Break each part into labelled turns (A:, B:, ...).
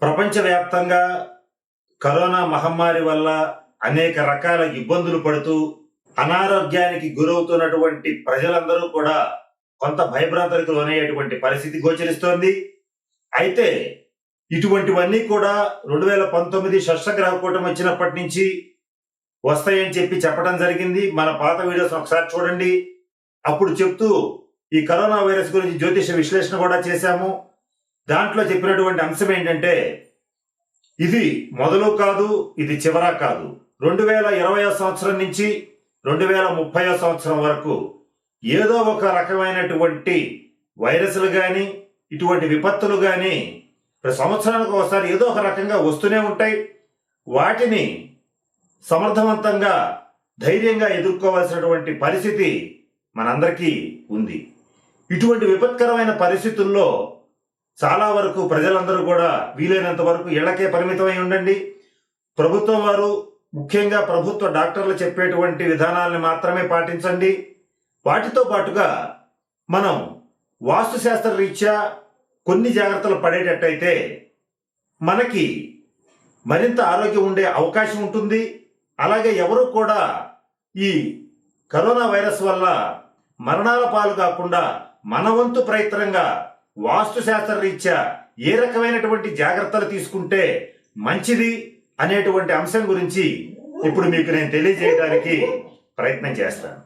A: ప్రపంచవ్యాప్తంగా కరోనా మహమ్మారి వల్ల అనేక రకాల ఇబ్బందులు పడుతూ అనారోగ్యానికి గురవుతున్నటువంటి ప్రజలందరూ కూడా కొంత భయభ్రాంతలకు లోనయ్యేటువంటి పరిస్థితి గోచరిస్తోంది. అయితే ఇటువంటివన్నీ కూడా రెండు వేల పంతొమ్మిది షష్టగ్రహ కూటమి వచ్చినప్పటి నుంచి వస్తాయని చెప్పి చెప్పడం జరిగింది. మన పాత వీడియోస్ ఒకసారి చూడండి. అప్పుడు చెప్తూ ఈ కరోనా వైరస్ గురించి జ్యోతిష విశ్లేషణ కూడా చేశాము. దాంట్లో చెప్పినటువంటి అంశం ఏంటంటే ఇది మొదలు కాదు ఇది చివరా కాదు. రెండు వేల ఇరవై సంవత్సరం నుంచి రెండు వేల ముప్పై సంవత్సరం వరకు ఏదో ఒక రకమైనటువంటి వైరస్లు కానీ ఇటువంటి విపత్తులు కానీ సంవత్సరానికి ఒకసారి ఏదో ఒక రకంగా వస్తూనే ఉంటాయి. వాటిని సమర్థవంతంగా ధైర్యంగా ఎదుర్కోవాల్సినటువంటి పరిస్థితి మనందరికీ ఉంది. ఇటువంటి విపత్కరమైన పరిస్థితుల్లో చాలా వరకు ప్రజలందరూ కూడా వీలైనంత వరకు ఇళ్ళకే పరిమితమై ఉండండి. ప్రభుత్వం వారు ముఖ్యంగా ప్రభుత్వ డాక్టర్లు చెప్పేటువంటి విధానాలను మాత్రమే పాటించండి. వాటితో పాటుగా మనం వాస్తుశాస్త్ర రీత్యా కొన్ని జాగ్రత్తలు పడేటట్టయితే మనకి మరింత ఆరోగ్యం ఉండే అవకాశం ఉంటుంది. అలాగే ఎవరు కూడా ఈ కరోనా వైరస్ వల్ల మరణాల పాలు కాకుండా మన వంతు ప్రయత్నంగా వాస్తుశాస్త్ర రీత్యా ఏ రకమైనటువంటి జాగ్రత్తలు తీసుకుంటే మంచిది అనేటువంటి అంశం గురించి ఇప్పుడు మీకు నేను తెలియజేయడానికి ప్రయత్నం చేస్తాను.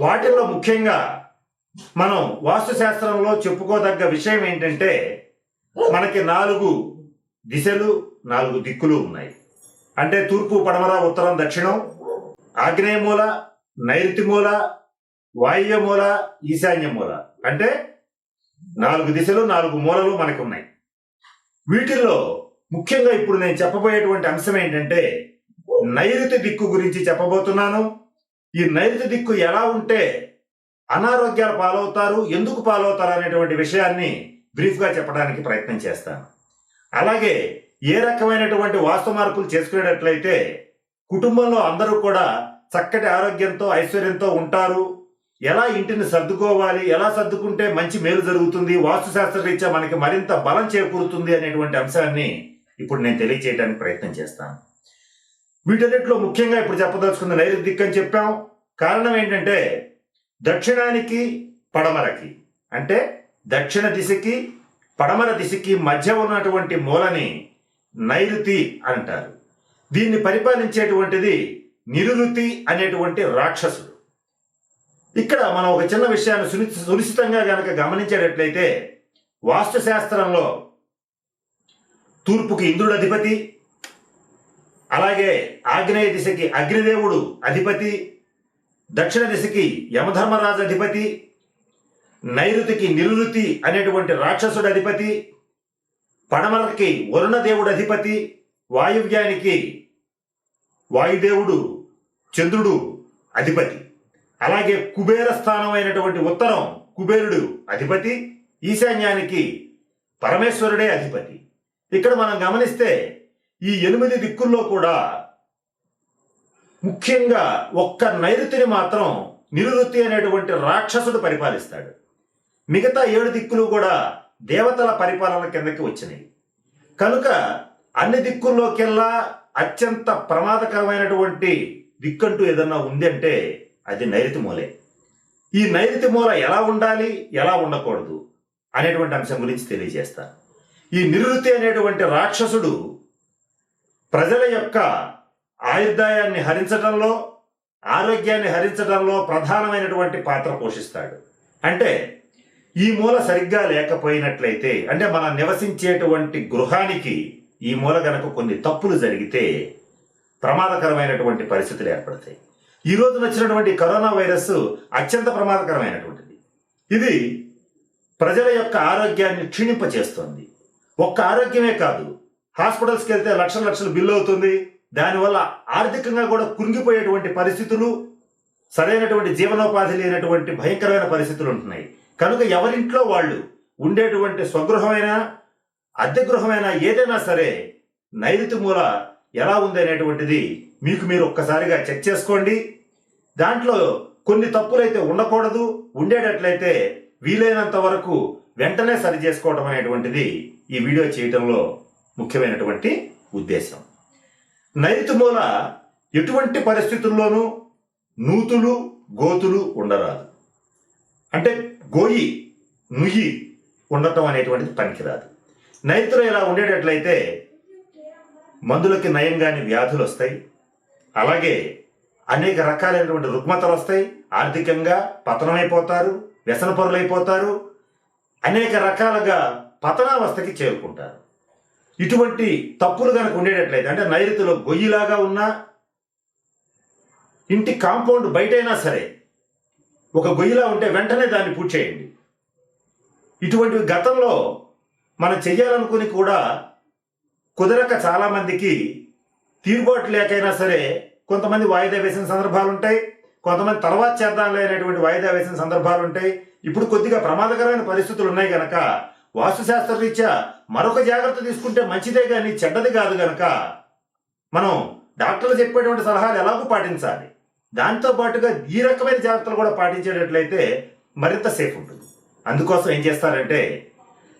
A: వాటిల్లో ముఖ్యంగా మనం వాస్తుశాస్త్రంలో చెప్పుకోదగ్గ విషయం ఏంటంటే మనకి నాలుగు దిశలు నాలుగు దిక్కులు ఉన్నాయి. అంటే తూర్పు పడమర ఉత్తరం దక్షిణం ఆగ్నేయ మూల నైరుతి మూల వాయువ్య మూల ఈశాన్య మూల అంటే నాలుగు దిశలు నాలుగు మూలలు మనకు ఉన్నాయి వీటిల్లో ముఖ్యంగా ఇప్పుడు నేను చెప్పబోయేటువంటి అంశం ఏంటంటే నైరుతి దిక్కు గురించి చెప్పబోతున్నాను. ఈ నైరుతి దిక్కు ఎలా ఉంటే అనారోగ్యాలు పాలవుతారు ఎందుకు పాలవుతారు అనేటువంటి విషయాన్ని బ్రీఫ్గా చెప్పడానికి ప్రయత్నం చేస్తాను. అలాగే ఏ రకమైనటువంటి వాస్తు మార్పులు చేసుకునేటట్లయితే కుటుంబంలో అందరూ కూడా చక్కటి ఆరోగ్యంతో ఐశ్వర్యంతో ఉంటారు. ఎలా ఇంటిని సర్దుకోవాలి ఎలా సర్దుకుంటే మంచి మేలు జరుగుతుంది వాస్తుశాస్త్ర రీత్యా మనకి మరింత బలం చేకూరుతుంది అనేటువంటి అంశాన్ని ఇప్పుడు నేను తెలియచేయడానికి ప్రయత్నం చేస్తాను. వీటన్నిటిలో ముఖ్యంగా ఇప్పుడు చెప్పదలుచుకున్న నైరుతి అని చెప్పాం. కారణం ఏంటంటే దక్షిణానికి పడమరకి అంటే దక్షిణ దిశకి పడమర దిశకి మధ్య ఉన్నటువంటి మూలని నైరుతి అంటారు. దీన్ని పరిపాలించేటువంటిది నిరుతి అనేటువంటి రాక్షసుడు. ఇక్కడ మనం ఒక చిన్న విషయాన్ని సుని సునిశ్చితంగా గనక గమనించేటట్లయితే వాస్తుశాస్త్రంలో తూర్పుకి ఇంద్రుడు అధిపతి అలాగే ఆగ్నేయ దిశకి అగ్నిదేవుడు అధిపతి దక్షిణ దిశకి యమధర్మరాజు అధిపతి నైరుతికి నిరుతి అనేటువంటి రాక్షసుడు అధిపతి పడమరకి వరుణదేవుడు అధిపతి వాయువ్యానికి వాయుదేవుడు చంద్రుడు అధిపతి. అలాగే కుబేర స్థానం అయినటువంటి ఉత్తరం కుబేరుడు అధిపతి ఈశాన్యానికి పరమేశ్వరుడే అధిపతి. ఇక్కడ మనం గమనిస్తే ఈ ఎనిమిది దిక్కుల్లో కూడా ముఖ్యంగా ఒక్క నైరుతిని మాత్రం నిరుతి అనేటువంటి రాక్షసుడు పరిపాలిస్తాడు. మిగతా ఏడు దిక్కులు కూడా దేవతల పరిపాలన కిందకి వచ్చినాయి. కనుక అన్ని దిక్కుల్లోకెల్లా అత్యంత ప్రమాదకరమైనటువంటి దిక్కంటూ ఏదన్నా ఉందంటే అది నైరుతి మూలే. ఈ నైరుతి మూల ఎలా ఉండాలి ఎలా ఉండకూడదు అనేటువంటి అంశం గురించి తెలియజేస్తాను ఈ నిరుతి అనేటువంటి రాక్షసుడు ప్రజల యొక్క ఆయుర్దాయాన్ని హరించడంలో ఆరోగ్యాన్ని హరించడంలో ప్రధానమైనటువంటి పాత్ర పోషిస్తాడు. అంటే ఈ మూల సరిగ్గా లేకపోయినట్లయితే అంటే మనం నివసించేటువంటి గృహానికి ఈ మూల గనక కొన్ని తప్పులు జరిగితే ప్రమాదకరమైనటువంటి పరిస్థితులు ఏర్పడతాయి. ఈ రోజు వచ్చినటువంటి కరోనా వైరస్ అత్యంత ప్రమాదకరమైనటువంటిది. ఇది ప్రజల యొక్క ఆరోగ్యాన్ని క్షీణింపచేస్తోంది. ఒక్క ఆరోగ్యమే కాదు హాస్పిటల్స్కి వెళ్తే లక్షల లక్షలు బిల్లు అవుతుంది. దానివల్ల ఆర్థికంగా కూడా కుంగిపోయేటువంటి పరిస్థితులు సరైనటువంటి జీవనోపాధి లేనటువంటి భయంకరమైన పరిస్థితులు ఉంటున్నాయి. కనుక ఎవరింట్లో వాళ్ళు ఉండేటువంటి స్వగృహమైనా అద్దె గృహమైనా ఏదైనా సరే నైరుతి మూల ఎలా ఉంది అనేటువంటిది మీకు మీరు ఒక్కసారిగా చెక్ చేసుకోండి. దాంట్లో కొన్ని తప్పులైతే ఉండకూడదు ఉండేటట్లయితే వీలైనంత వరకు వెంటనే సరి చేసుకోవడం అనేటువంటిది ఈ వీడియో చేయటంలో ముఖ్యమైనటువంటి ఉద్దేశం. నైరుతి మూల ఎటువంటి పరిస్థితుల్లోనూ నూతులు గోతులు ఉండరాదు. అంటే గోయి నుయ్యి ఉండటం అనేటువంటిది పనికిరాదు. నైతులు ఇలా ఉండేటట్లయితే మందులకి నయంగాని వ్యాధులు వస్తాయి అలాగే అనేక రకాలైనటువంటి రుగ్మతలు వస్తాయి. ఆర్థికంగా పతనమైపోతారు. వ్యసనపరులైపోతారు అనేక రకాలుగా పతనావస్థకి చేరుకుంటారు. ఇటువంటి తప్పులు కనుక ఉండేటట్లయితే అంటే నైరుతిలో గొయ్యిలాగా ఉన్నా ఇంటి కాంపౌండ్ బయటైనా సరే ఒక గొయ్యిలా ఉంటే వెంటనే దాన్ని పూర్తి చేయండి. ఇటువంటివి గతంలో మనం చెయ్యాలనుకుని కూడా కుదరక చాలామందికి తీరుబాటు లేకైనా సరే కొంతమంది వాయిదా వేసిన సందర్భాలు ఉంటాయి కొంతమంది తర్వాత చేద్దాంలే అనేటువంటి వాయిదా వేసిన సందర్భాలు ఉంటాయి ఇప్పుడు కొద్దిగా ప్రమాదకరమైన పరిస్థితులు ఉన్నాయి గనక వాస్తుశాస్త్ర రీత్యా మరొక జాగ్రత్త తీసుకుంటే మంచిదే కానీ చెడ్డది కాదు గనక మనం డాక్టర్లు చెప్పేటువంటి సలహాలు ఎలాగో పాటించాలి. దాంతో పాటుగా ఈ రకమైన జాగ్రత్తలు కూడా పాటించేటట్లయితే మరింత సేఫ్ ఉంటుంది. అందుకోసం ఏం చేస్తారంటే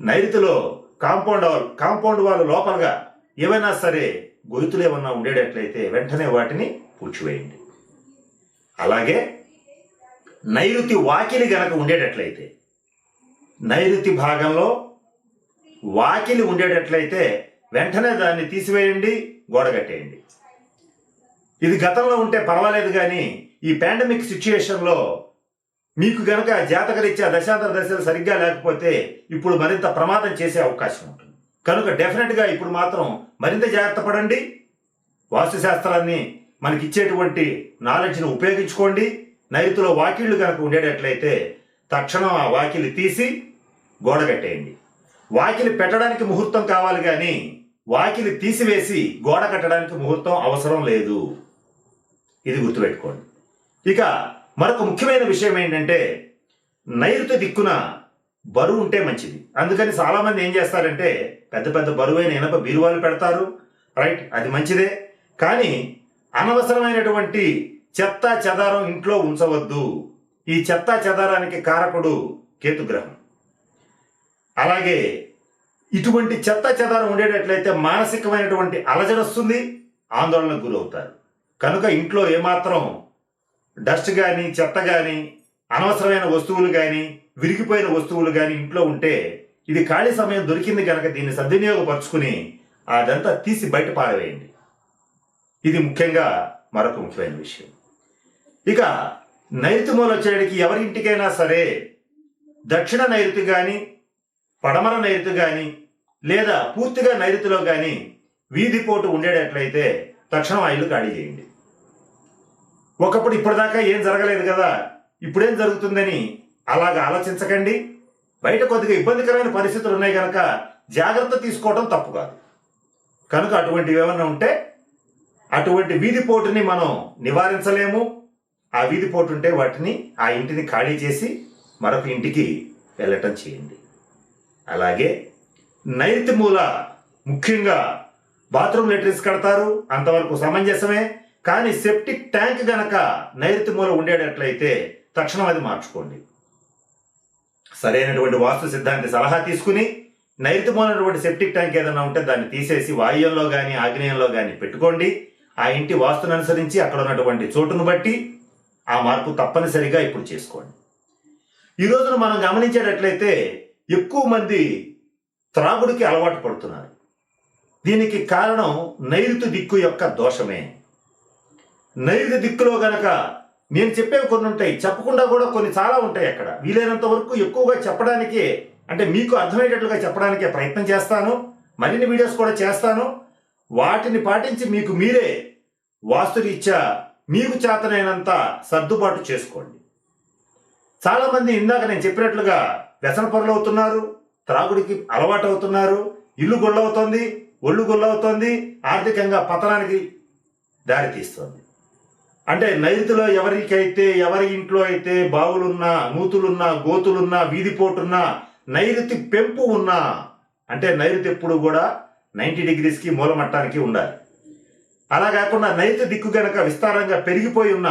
A: నైరుతిలో కాంపౌండ్ వాల్ కాంపౌండ్ వాళ్ళు లోపలగా ఏవైనా సరే గొయ్తులు ఏమన్నా ఉండేటట్లయితే వెంటనే వాటిని పూడ్చివేయండి అలాగే నైరుతి వాకిలి గనక ఉండేటట్లయితే నైరుతి భాగంలో వాకిలి ఉండేటట్లయితే వెంటనే దాన్ని తీసివేయండి గోడ కట్టేయండి. ఇది గతంలో ఉంటే పర్వాలేదు కానీ ఈ పాండమిక్ సిచ్యుయేషన్లో మీకు గనక జాతకరీత్యా దశాంతర దశలు సరిగ్గా లేకపోతే ఇప్పుడు మరింత ప్రమాదం చేసే అవకాశం ఉంటుంది. కనుక డెఫినెట్గా ఇప్పుడు మాత్రం మరింత జాగ్రత్త పడండి. వాస్తుశాస్త్రాన్ని మనకి ఇచ్చేటువంటి నాలెడ్జ్ని ఉపయోగించుకోండి. నైరుతిలో వాకిళ్ళు కనుక ఉండేటట్లయితే తక్షణం ఆ వాకిలి తీసి గోడ కట్టేయండి. వాకిలి పెట్టడానికి ముహూర్తం కావాలి కానీ వాకిలి తీసివేసి గోడ కట్టడానికి ముహూర్తం అవసరం లేదు. ఇది గుర్తుపెట్టుకోండి. ఇక మరొక ముఖ్యమైన విషయం ఏంటంటే నైరుతి దిక్కున బరువు ఉంటే మంచిది. అందుకని చాలామంది ఏం చేస్తారంటే పెద్ద పెద్ద బరువైన ఇనప బీరువాలు పెడతారు. రైట్? అది మంచిదే. కానీ అనవసరమైనటువంటి చెత్త చెదారం ఇంట్లో ఉంచవద్దు. ఈ చెత్త చెదారానికి కారకుడు కేతుగ్రహం. అలాగే ఇటువంటి చెత్త చెదారం ఉండేటట్లయితే మానసికమైనటువంటి అలజడి వస్తుంది ఆందోళనకు గురవుతారు. కనుక ఇంట్లో ఏమాత్రం డస్ట్ కానీ చెత్త కానీ అనవసరమైన వస్తువులు కానీ విరిగిపోయిన వస్తువులు కానీ ఇంట్లో ఉంటే ఇది ఖాళీ సమయం దొరికింది కనుక దీన్ని సద్వినియోగపరుచుకుని అదంతా తీసి బయట పారవేయండి. ఇది ముఖ్యంగా మరొక ముఖ్యమైన విషయం. ఇక నైరుతి మూల వచ్చేటికి ఎవరి ఇంటికైనా సరే దక్షిణ నైరుతి కానీ పడమర నైరుతి కానీ లేదా పూర్తిగా నైరుతిలో కానీ వీధి పోటు ఉండేటట్లయితే తక్షణం ఆ ఇల్లు ఖాళీ చేయండి. ఒకప్పుడు ఇప్పటిదాకా ఏం జరగలేదు కదా? ఇప్పుడేం జరుగుతుందని అలాగ ఆలోచించకండి. బయట కొద్దిగా ఇబ్బందికరమైన పరిస్థితులు ఉన్నాయి కనుక జాగ్రత్త తీసుకోవడం తప్పు కాదు. కనుక అటువంటివి ఏమైనా ఉంటే అటువంటి వీధి పోటుని మనం నివారించలేము. ఆ వీధి పోటు ఉంటే వాటిని ఆ ఇంటిని ఖాళీ చేసి మరొక ఇంటికి వెళ్ళటం చేయండి. అలాగే నైరుతి మూల ముఖ్యంగా బాత్రూమ్ లెటర్స్ కడతారు. అంతవరకు సమంజసమే. కానీ సెప్టిక్ ట్యాంక్ గనక నైరుతి మూల ఉండేటట్లయితే తక్షణం అది మార్చుకోండి. సరైనటువంటి వాస్తు సిద్ధాంతి సలహా తీసుకుని నైరుతి సెప్టిక్ ట్యాంక్ ఏదైనా ఉంటే దాన్ని తీసేసి వాయువ్యంలో కానీ ఆగ్నేయంలో కానీ పెట్టుకోండి. ఆ ఇంటి వాస్తును అనుసరించి అక్కడ ఉన్నటువంటి చోటును బట్టి ఆ మార్పు తప్పనిసరిగా ఇప్పుడు చేసుకోండి. ఈ రోజున మనం గమనించేటట్లయితే ఎక్కువ మంది త్రాగుడికి అలవాటు పడుతున్నారు. దీనికి కారణం నైరుతి దిక్కు యొక్క దోషమే. నైరుతి దిక్కులో గనక నేను చెప్పేవి కొన్ని ఉంటాయి. చెప్పకుండా కూడా కొన్ని చాలా ఉంటాయి అక్కడ. వీలైనంత వరకు ఎక్కువగా చెప్పడానికి అంటే మీకు అర్థమయ్యేటట్లుగా చెప్పడానికే ప్రయత్నం చేస్తాను. మరిన్ని వీడియోస్ కూడా చేస్తాను. వాటిని పాటించి మీకు మీరే వాస్తురీత్యా మీకు చేతనైనంత సర్దుబాటు చేసుకోండి. చాలామంది ఇందాక నేను చెప్పినట్లుగా వ్యసన పరులు అవుతున్నారు త్రాగుడికి అలవాటు అవుతున్నారు ఇల్లు గొల్లవుతోంది ఒళ్ళు గొల్లవుతోంది ఆర్థికంగా పతనానికి దారితీస్తుంది. అంటే నైరుతిలో ఎవరికైతే ఎవరి ఇంట్లో అయితే బావులున్నా నూతులున్నా గోతులున్నా వీధిపోటున్నా నైరుతి పెంపు ఉన్నా అంటే నైరుతి ఎప్పుడు కూడా నైంటీ డిగ్రీస్కి మూలమట్టానికి ఉండాలి. అలా కాకుండా నైరుతి దిక్కు గనక విస్తారంగా పెరిగిపోయి ఉన్న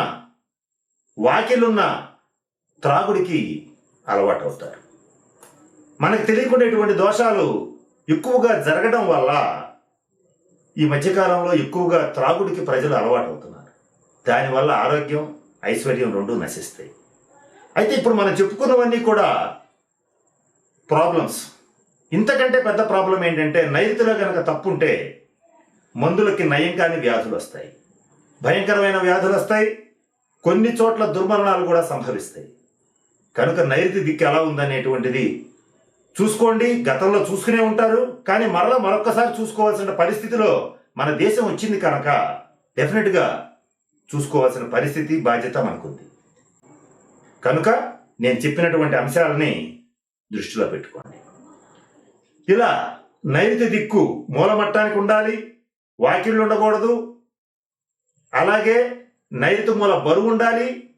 A: వాకిలున్న త్రాగుడికి అలవాటు అవుతారు మనకు తెలియకుండా దోషాలు ఎక్కువగా జరగడం వల్ల ఈ మధ్యకాలంలో ఎక్కువగా త్రాగుడికి ప్రజలు అలవాటు అవుతున్నారు దానివల్ల ఆరోగ్యం ఐశ్వర్యం రెండూ నశిస్తాయి. అయితే ఇప్పుడు మనం చెప్పుకున్నవన్నీ కూడా ప్రాబ్లమ్స్ ఇంతకంటే పెద్ద ప్రాబ్లం ఏంటంటే నైరుతిలో కనుక తప్పుంటే మందులకి నయం కాని వ్యాధులు వస్తాయి. భయంకరమైన వ్యాధులు వస్తాయి. కొన్ని చోట్ల దుర్మరణాలు కూడా సంభవిస్తాయి. కనుక నైరుతి దిక్కు ఎలా ఉందనేటువంటిది చూసుకోండి. గతంలో చూసుకునే ఉంటారు. కానీ మరలా మరొకసారి చూసుకోవాల్సిన పరిస్థితిలో మన దేశం వచ్చింది కనుక డెఫినెట్గా చూసుకోవాల్సిన పరిస్థితి బాధ్యత మనకుంది. కనుక నేను చెప్పినటువంటి అంశాలని దృష్టిలో పెట్టుకోండి. ఇలా నైరుతి దిక్కు మూలమట్టానికి ఉండాలి వాకిళ్ళు ఉండకూడదు అలాగే నైరుతి మూల బరువు ఉండాలి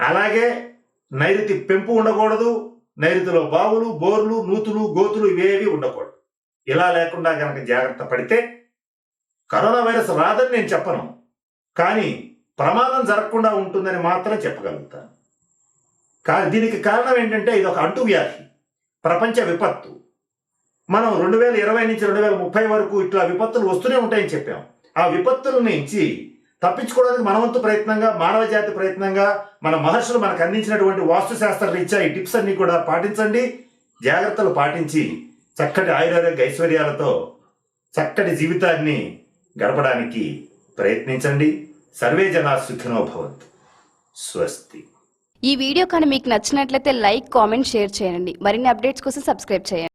A: అలాగే నైరుతి పెంపు ఉండకూడదు నైరుతిలో బావులు బోర్లు నూతులు గోతులు ఇవేవి ఉండకూడదు. ఇలా లేకుండా కనుక జాగ్రత్త పడితే కరోనా వైరస్ రాదని నేను చెప్పను. కానీ ప్రమాదం జరగకుండా ఉంటుందని మాత్రం చెప్పగలుగుతాను. కానీ దీనికి కారణం ఏంటంటే ఇది ఒక అంటువ్యాధి ప్రపంచ విపత్తు. మనం రెండు వేల ఇరవై నుంచి రెండు వేల ముప్పై వరకు ఇట్లా విపత్తులు వస్తూనే ఉంటాయని చెప్పాం. ఆ విపత్తుల నుంచి తప్పించుకోవడానికి మనవంతు ప్రయత్నంగా మానవ జాతి ప్రయత్నంగా మన మహర్షులు మనకు అందించినటువంటి వాస్తు శాస్త్ర రీత్యా ఈ టిప్స్ అన్ని కూడా పాటించండి. జాగ్రత్తలు పాటించి చక్కటి ఆయుర్వేద ఐశ్వర్యాలతో చక్కటి జీవితాన్ని గడపడానికి ప్రయత్నించండి. సర్వే జనా సుఖినో భవంతు. స్వస్తి.
B: ఈ వీడియో కానీ మీకు నచ్చినట్లయితే లైక్ కామెంట్ షేర్ చేయండి. మరిన్ని అప్డేట్స్ కోసం సబ్స్క్రైబ్ చేయండి.